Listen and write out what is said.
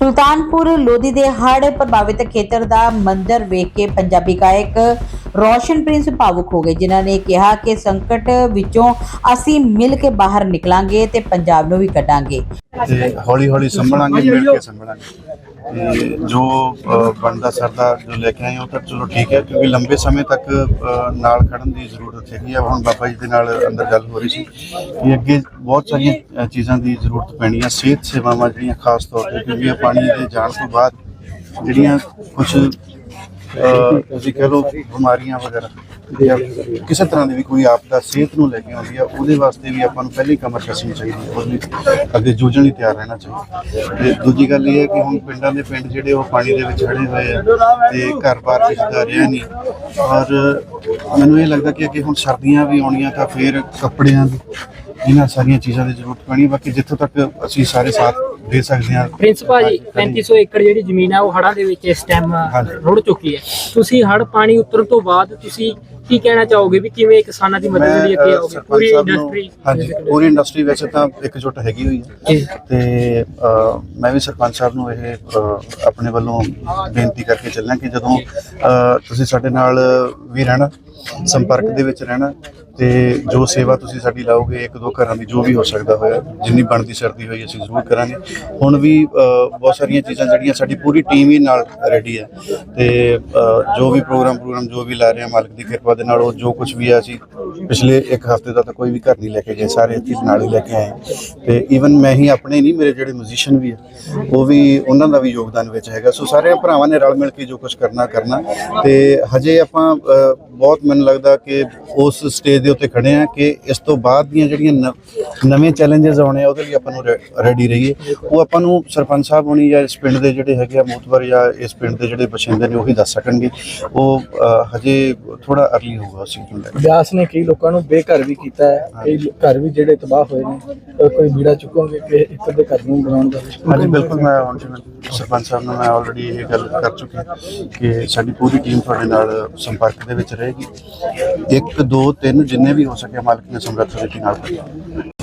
ਸੁਲਤਾਨਪੁਰ ਲੋਧੀ ਦੇ ਹੜ੍ਹ ਪ੍ਰਭਾਵਿਤ ਖੇਤਰ ਦਾ ਮੰਜ਼ਰ ਵੇਖ ਕੇ ਪੰਜਾਬੀ ਗਾਇਕ ਰੋਸ਼ਨ ਪ੍ਰਿੰਸ ਭਾਵੁਕ ਹੋ ਗਏ, ਜਿਨ੍ਹਾਂ ਨੇ ਕਿਹਾ ਕਿ ਸੰਕਟ ਵਿੱਚੋਂ ਅਸੀਂ ਮਿਲ ਕੇ ਬਾਹਰ ਨਿਕਲਾਂਗੇ ਤੇ ਪੰਜਾਬ ਨੂੰ ਵੀ ਕੱਢਾਂਗੇ। ਤੇ ਹੌਲੀ ਹੌਲੀ ਸੰਭਲਾਂਗੇ, ਮਿਲ ਕੇ ਸੰਭਲਾਂਗੇ। ਤੇ ਜੋ ਬਣਦਾ ਸਰਦਾ ਜੋ ਲੈ ਕੇ ਆਏ ਉਹ ਤਾਂ ਚਲੋ ਠੀਕ ਹੈ, ਕਿਉਂਕਿ ਲੰਬੇ ਸਮੇਂ ਤੱਕ ਨਾਲ ਖੜਨ ਦੀ ਜ਼ਰੂਰਤ ਹੈਗੀ ਆ ਹੁਣ ਬਾਬਾ ਜੀ ਦੇ ਨਾਲ ਅੰਦਰ ਗੱਲ ਹੋ ਰਹੀ ਸੀ ਕਿ ਅੱਗੇ ਬਹੁਤ ਸਾਰੀਆਂ ਚੀਜ਼ਾਂ ਦੀ ਜ਼ਰੂਰਤ ਪੈਣੀ ਆ ਸਿਹਤ ਸੇਵਾਵਾਂ ਜਿਹੜੀਆਂ ਖਾਸ ਤੌਰ ਤੇ, ਕਿਉਂਕਿ ਪਾਣੀ ਦੇ ਜਾਣ ਤੋਂ ਬਾਅਦ ਜਿਹੜੀਆਂ ਕੁਝ ਅਸੀਂ ਕਹ ਲਓ ਬਿਮਾਰੀਆਂ ਵਗੈਰਾ ਜਾਂ ਕਿਸੇ ਤਰ੍ਹਾਂ ਦੀ ਵੀ ਕੋਈ ਆਪਦਾ ਸਿਹਤ ਨੂੰ ਲੈ ਕੇ ਆਉਂਦੀ ਆ ਉਹਦੇ ਵਾਸਤੇ ਵੀ ਆਪਾਂ ਨੂੰ ਪਹਿਲੀ ਕਮਰ ਕੱਸਣੀ ਚਾਹੀਦੀ ਹੈ ਉਹਦੇ ਅੱਗੇ ਜੂਝਣ ਲਈ ਤਿਆਰ ਰਹਿਣਾ ਚਾਹੀਦਾ ਤੇ ਦੂਜੀ ਗੱਲ ਇਹ ਹੈ ਕਿ ਹੁਣ ਪਿੰਡਾਂ ਦੇ ਪਿੰਡ ਜਿਹੜੇ ਉਹ ਪਾਣੀ ਦੇ ਵਿੱਚ ਖੜੇ ਹੋਏ ਆ ਤੇ ਘਰ-ਬਾਰ ਕਿਸੇ ਦਾ ਰਿਹਾ ਨਹੀਂ ਔਰ ਮੈਨੂੰ ਇਹ ਲੱਗਦਾ ਕਿ ਅੱਗੇ ਹੁਣ ਸਰਦੀਆਂ ਵੀ ਆਉਣੀਆਂ ਤਾਂ ਫਿਰ ਕੱਪੜਿਆਂ ਦੀ ਇਹਨਾਂ ਸਾਰੀਆਂ ਚੀਜ਼ਾਂ ਦੀ ਜ਼ਰੂਰਤ ਪੈਣੀ। ਬਾਕੀ ਜਿੱਥੋਂ ਤੱਕ ਅਸੀਂ ਸਾਰੇ ਸਾਥ ਦੇ ਸਕਦੇ ਹਾਂ। ਪ੍ਰਿੰਸ ਭਾਜੀ 3500 ਏਕੜ ਜਿਹੜੀ ਜ਼ਮੀਨ ਹੈ ਉਹ ਹੜ੍ਹਾਂ ਦੇ ਵਿੱਚ ਇਸ ਟਾਈਮ। ਰੁੜ ਚੁੱਕੀ ਹੈ। ਤੁਸੀਂ ਹੜ੍ਹ ਪਾਣੀ ਉਤਰਨ ਤੋਂ ਬਾਅਦ ਤੁਸੀਂ ਕੀ ਕਹਿਣਾ ਚਾਹੋਗੇ ਵੀ ਕਿਵੇਂ ਕਿਸਾਨਾਂ ਦੀ ਮਦਦ ਲਈ ਅੱਗੇ ਆਓਗੇ ਪੂਰੀ ਇੰਡਸਟਰੀ ਹਾਂਜੀ ਪੂਰੀ ਇੰਡਸਟਰੀ ਵੈਸੇ ਤਾਂ ਇਕਜੁੱਟ ਹੈਗੀ ਹੋਈ ਹੈ। ਤੇ ਮੈਂ ਵੀ ਸਰਪੰਚ ਸਾਹਿਬ ਨੂੰ ਇਹ ਆਪਣੇ ਵੱਲੋਂ ਬੇਨਤੀ ਕਰਕੇ ਚੱਲਾਂ ਕਿ ਜਦੋਂ ਤੁਸੀਂ ਸਾਡੇ ਨਾਲ ਵੀ ਰਹਿਣਾ ਸੰਪਰਕ ਦੇ ਵਿੱਚ ਰਹਿਣਾ ਤੇ ਜੋ ਸੇਵਾ ਤੁਸੀਂ ਸਾਡੀ ਲਾਓਗੇ ਇੱਕ ਦੋ ਘਰਾਂ ਦੀ ਜੋ ਵੀ ਹੋ ਸਕਦਾ ਹੋਇਆ ਜਿੰਨੀ ਬਣਦੀ ਸਰਦੀ ਹੋਈ ਅਸੀਂ ਜ਼ਰੂਰ ਕਰਾਂਗੇ। ਹੁਣ ਵੀ ਬਹੁਤ ਸਾਰੀਆਂ ਚੀਜ਼ਾਂ ਜਿਹੜੀਆਂ ਸਾਡੀ ਪੂਰੀ ਟੀਮ ਹੀ ਨਾਲ ਰੈਡੀ ਹੈ। ਤੇ ਜੋ ਵੀ ਪ੍ਰੋਗਰਾਮ ਪ੍ਰੋਗਰਾਮ ਜੋ ਵੀ ਲਾ ਰਹੇ ਹਾਂ ਮਾਲਕ ਦੀ ਕਿਰਪਾ ਦੇ ਨਾਲ ਉਹ ਜੋ ਕੁਝ ਵੀ ਆ ਅਸੀਂ ਪਿਛਲੇ ਇੱਕ ਹਫ਼ਤੇ ਦਾ ਤਾਂ ਕੋਈ ਵੀ ਘਰ ਨਹੀਂ ਲੈ ਕੇ ਗਏ, ਸਾਰੇ ਇੱਥੇ ਨਾਲ ਹੀ ਲੈ ਕੇ ਆਏ। ਤੇ ਈਵਨ ਮੈਂ ਹੀ ਆਪਣੇ ਨਹੀਂ, ਮੇਰੇ ਜਿਹੜੇ ਮਿਊਜ਼ੀਸ਼ੀਅਨ ਵੀ ਆ, ਉਹ ਵੀ ਉਹਨਾਂ ਦਾ ਵੀ ਯੋਗਦਾਨ ਵਿੱਚ ਹੈਗਾ। ਸੋ ਸਾਰੇ ਭਰਾਵਾਂ ਨੇ ਰਲ ਮਿਲ ਕੇ ਜੋ ਕੁਝ ਕਰਨਾ ਕਰਨਾ। ਤੇ ਹਜੇ ਆਪਾਂ ਬਹੁਤ ਮੈਨੂੰ ਲੱਗਦਾ ਕਿ ਉਸ ਸਟੇਜ ਦੇ ਉੱਤੇ ਖੜੇ ਆ ਕਿ ਇਸ ਤੋਂ ਬਾਅਦ ਦੀਆਂ ਜਿਹੜੀਆਂ ਨ- ਨਵੇਂ ਚੈਲੰਜਸ ਆਉਣੇ ਆ, ਉਹਦੇ ਲਈ ਆਪਾਂ ਨੂੰ ਰੈਡੀ ਰਹੀਏ। ਉਹ ਆਪਾਂ ਨੂੰ ਸਰਪੰਚ ਸਾਹਿਬ ਹੋਣੀ ਜਾਂ ਇਸ ਪਿੰਡ ਦੇ ਜਿਹੜੇ ਹੈਗੇ ਆ ਮੋਤਵਰ ਜਾਂ ਇਸ ਪਿੰਡ ਦੇ ਜਿਹੜੇ ਬਸ਼ਿੰਦੇ ਨੇ, ਉਹੀ ਦੱਸ ਸਕਣਗੇ। ਉਹ ਹਜੇ ਥੋੜਾ ਅਰਲੀ ਹੋਊਗਾ ਉਸ ਚੀਜ਼ ਨੂੰ ਲੈ ਕੇ? ਬਿਆਸ ਨੇ ਕਈ ਲੋਕਾਂ ਨੂੰ ਬੇਘਰ ਵੀ ਕੀਤਾ ਹੈ। ਕਈ ਘਰ ਵੀ ਜਿਹੜੇ ਤਬਾਹ ਹੋਏ ਨੇ ਅਹ ਕੋਈ ਬੀੜਾ ਚੁੱਕੋਗੇ ਕਿ ਇੱਕ ਦੇ ਘਰ ਨੂੰ ਬਣਾਉਣ ਦਾ ਹਾਂਜੀ ਬਿਲਕੁਲ ਮੈਂ ਹੁਣ ਜਿਵੇਂ ਸਰਪੰਚ ਸਾਹਿਬ ਨਾਲ ਮੈਂ ਆਲਰੇਡੀ ਇਹ ਗੱਲ ਕਰ ਚੁੱਕਿਆ ਕਿ ਸਾਡੀ ਪੂਰੀ ਟੀਮ ਤੁਹਾਡੇ ਨਾਲ ਸੰਪਰਕ ਦੇ ਵਿੱਚ ਰਹੇਗੀ। 1 2 3 ਜਿੰਨੇ ਵੀ ਹੋ ਸਕੇ ਮਾਲਕ ਨੇ ਸਮਰੱਥਾ ਦਿੱਤੀ ਨਾਲ।